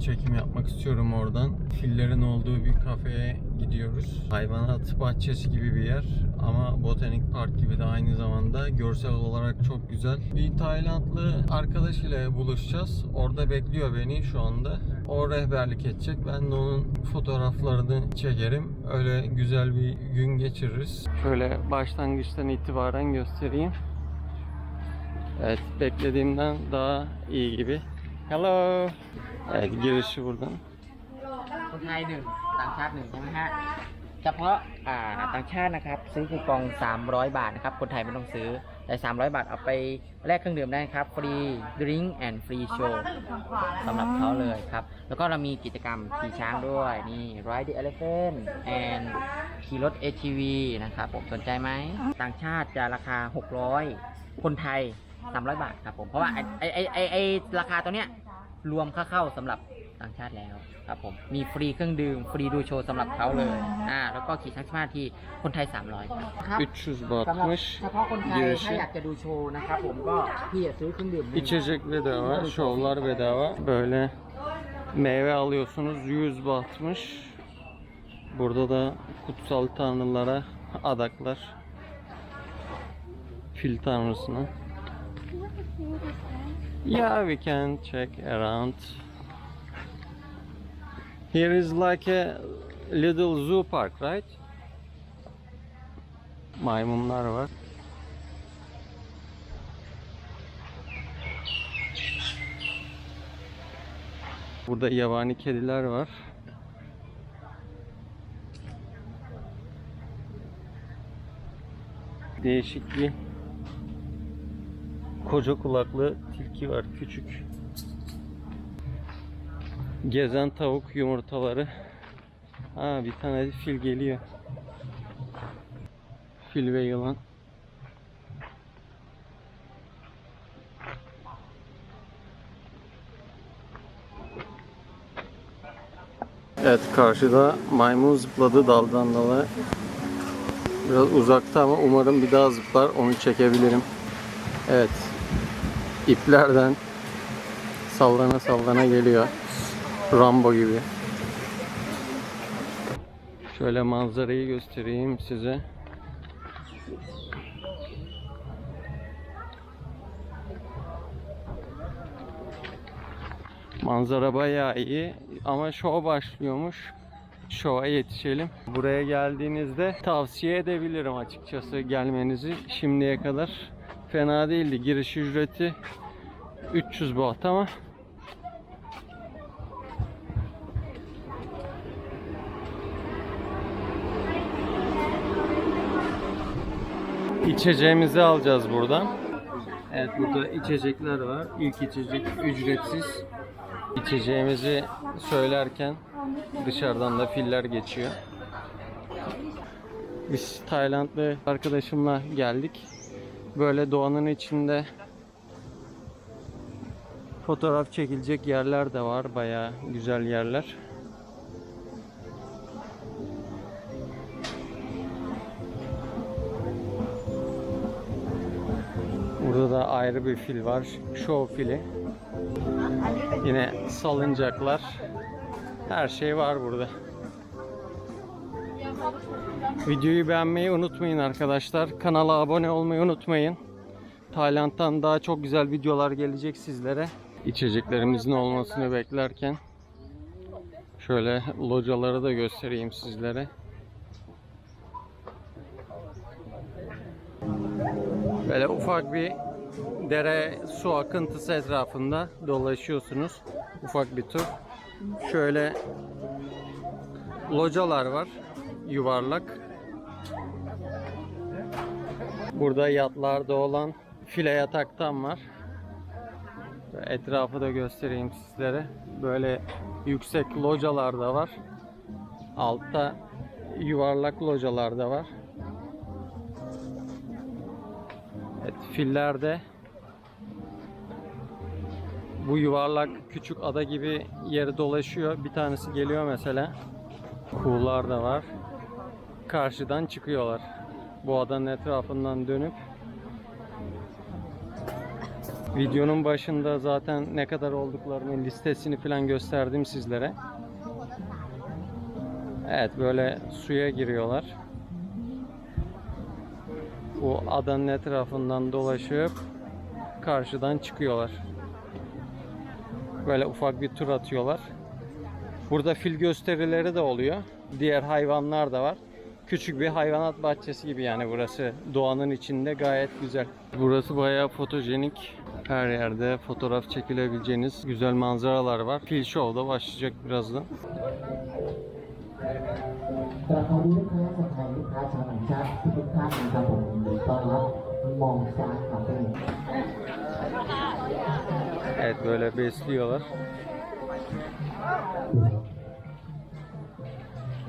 Çekim yapmak istiyorum oradan. Fillerin olduğu bir kafeye gidiyoruz. Hayvanat bahçesi gibi bir yer ama botanik park gibi de aynı zamanda görsel olarak çok güzel. Bir Taylandlı arkadaş ile buluşacağız. Orada bekliyor beni şu anda. O rehberlik edecek. Ben de onun fotoğraflarını çekerim. Öyle güzel bir gün geçiririz. Şöyle başlangıçtan itibaren göstereyim. Evet, beklediğimden daha iyi gibi. Hello. Evet, girişi buradan. คนไทยหนึ่งต่างชาติหนึ่งใช่ไหมฮะ เฉพาะอ่าต่างชาตินะครับ ซื้อคูปอง 300 บาทนะครับ คนไทยไม่ต้องซื้อ แต่ 300 บาทเอาไปแลกเครื่องดื่มได้ครับ ฟรีดริงก์แอนด์ฟรีโชว์สำหรับเขาเลยครับ แล้วก็เรามีกิจกรรมขี่ช้างด้วย นี่ Ride the Elephant and ขี่รถ ATV นะครับ ผมสนใจไหม ต่างชาติจะราคา 600 คนไทย 300 บาทครับผม เพราะว่าไอ้ไอ้ไอ้ไอ้ราคาตัวเนี้ย รวมค่าเข้าสำหรับต่างชาติแล้วครับผม มีฟรีเครื่องดื่ม ฟรีดูโชว์สำหรับเขาเลย อ่า แล้วก็ขี่ช้างชาติที่คนไทย 300ครับ 300 สำหรับ bahtmış เฉพาะคนไทย ถ้า girişi. อยากจะดูโชว์นะครับผมก็พี่จะซื้อเครื่องดื่มหนึ่ง İçecek bedava, şovlar bedava. Böyle meyve alıyorsunuz 100 bahtmış. Burada da kutsal tanrılara adaklar. Fil tanrısına. Yeah, we can check around. Here is like a little zoo park, right? Maymunlar var. Burada yabani kediler var. Değişik bir koca kulaklı tilki var küçük. Gezen tavuk yumurtaları. Ha bir tane fil geliyor. Fil ve yılan. Evet karşıda maymun zıpladı daldan dala. Biraz uzakta ama umarım bir daha zıplar onu çekebilirim. Evet. İplerden sallana sallana geliyor. Rambo gibi. Şöyle manzarayı göstereyim size. Manzara bayağı iyi ama şov başlıyormuş. Şova yetişelim. Buraya geldiğinizde tavsiye edebilirim açıkçası gelmenizi. Şimdiye kadar fena değildi. Giriş ücreti 300 baht ama İçeceğimizi alacağız buradan. Evet burada içecekler var. İlk içecek ücretsiz. İçeceğimizi söylerken dışarıdan da filler geçiyor. Biz Taylandlı arkadaşımla geldik. Böyle doğanın içinde fotoğraf çekilecek yerler de var. Bayağı güzel yerler. Burada da ayrı bir fil var. Show fili. Yine salıncaklar. Her şey var burada. Videoyu beğenmeyi unutmayın arkadaşlar. Kanala abone olmayı unutmayın. Tayland'dan daha çok güzel videolar gelecek sizlere. İçeceklerimizin olmasını beklerken şöyle locaları da göstereyim sizlere. Böyle ufak bir dere su akıntısı etrafında dolaşıyorsunuz. Ufak bir tur. Şöyle localar var. Yuvarlak. Burada yatlarda olan file yataktan var. Etrafı da göstereyim sizlere. Böyle yüksek localar da var. Altta yuvarlak localar da var. Evet, filler de bu yuvarlak küçük ada gibi yeri dolaşıyor. Bir tanesi geliyor mesela. Kuğular da var. Karşıdan çıkıyorlar. Bu adanın etrafından dönüp Videonun başında zaten ne kadar olduklarının listesini falan gösterdim sizlere. Evet böyle suya giriyorlar. Bu adanın etrafından dolaşıp karşıdan çıkıyorlar. Böyle ufak bir tur atıyorlar. Burada fil gösterileri de oluyor. Diğer hayvanlar da var küçük bir hayvanat bahçesi gibi yani burası. Doğanın içinde gayet güzel. Burası bayağı fotojenik. Her yerde fotoğraf çekilebileceğiniz güzel manzaralar var. Fil Show da başlayacak birazdan. Evet böyle besliyorlar.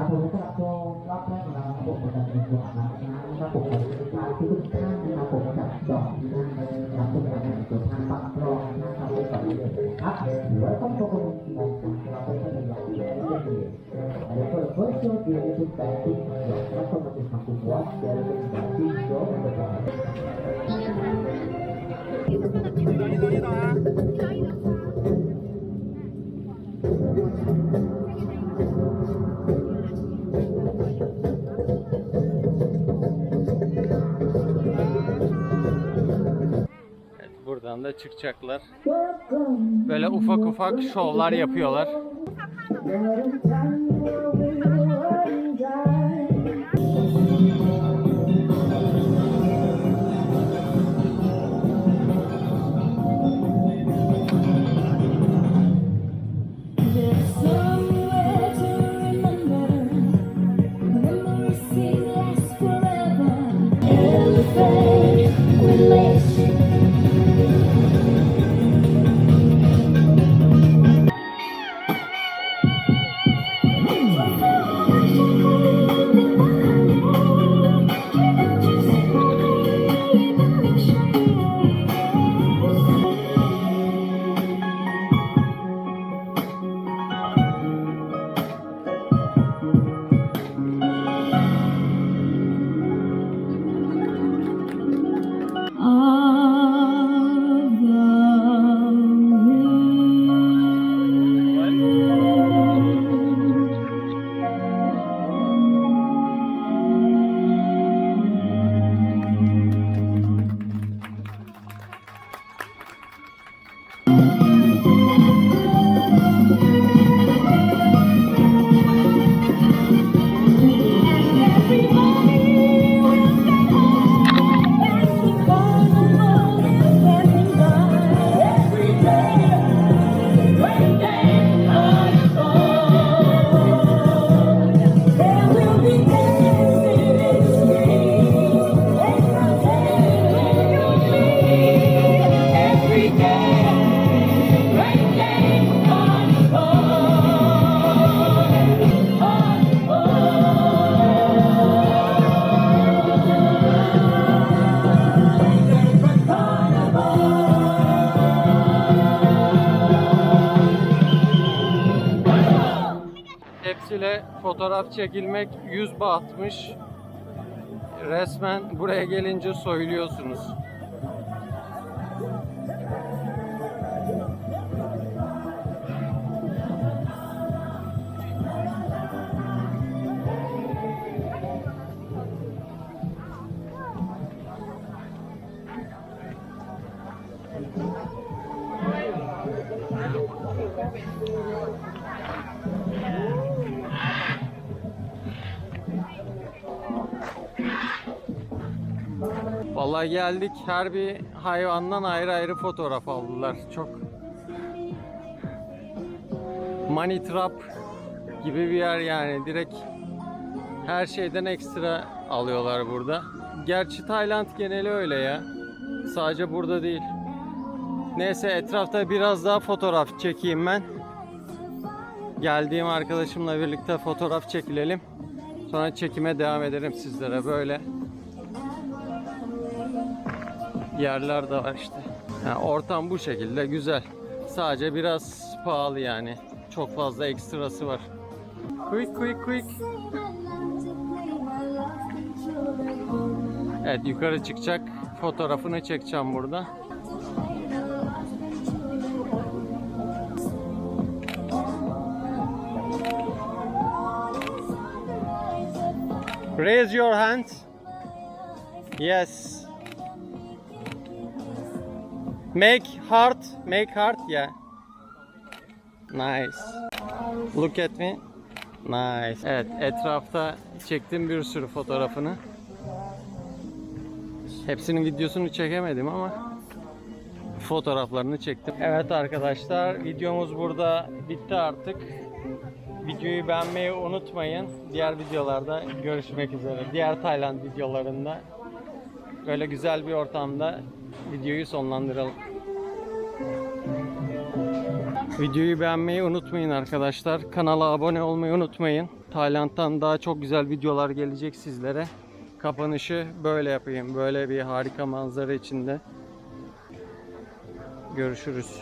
ครับผมสำหรับโชว์รอบแรกของเราครับผมจะเป็นตัวอาบน้ำนะครับผมขอลูกค้าทุกท่านนะครับผมจับจองที่นั่งได้เลยครับทุกท่านในตัวท่านปักรองนะครับผมก่อนเลยครับหรือว่าต้องโชว์คนที่มองซ้ายเราเป็นคนอยางที่ได้เรียนเลยอันนี้ก็เฟิร์สโชว์เดียวในทุกแบบที่แล้วก็มาเป็นคำพูดว่าเดี๋ยวเป็นแบบที่โชว์ในแบบ Evet, buradan da çıkacaklar. Böyle ufak ufak şovlar yapıyorlar. Hepsiyle fotoğraf çekilmek 100 bahtmış. Resmen buraya gelince soyuluyorsunuz. Vallahi geldik her bir hayvandan ayrı ayrı fotoğraf aldılar. Çok money trap gibi bir yer yani direkt her şeyden ekstra alıyorlar burada. Gerçi Tayland geneli öyle ya. Sadece burada değil. Neyse etrafta biraz daha fotoğraf çekeyim ben. Geldiğim arkadaşımla birlikte fotoğraf çekilelim. Sonra çekime devam ederim sizlere böyle yerler de var işte. Yani ortam bu şekilde güzel. Sadece biraz pahalı yani. Çok fazla ekstrası var. Quick quick quick. Evet yukarı çıkacak. Fotoğrafını çekeceğim burada. Raise your hand. Yes. Make heart. Make heart. Yeah. Nice. Look at me. Nice. Evet, etrafta çektim bir sürü fotoğrafını. Hepsinin videosunu çekemedim ama fotoğraflarını çektim. Evet arkadaşlar, videomuz burada bitti artık. Videoyu beğenmeyi unutmayın. Diğer videolarda görüşmek üzere. Diğer Tayland videolarında böyle güzel bir ortamda videoyu sonlandıralım. Videoyu beğenmeyi unutmayın arkadaşlar. Kanala abone olmayı unutmayın. Tayland'dan daha çok güzel videolar gelecek sizlere. Kapanışı böyle yapayım. Böyle bir harika manzara içinde. Görüşürüz.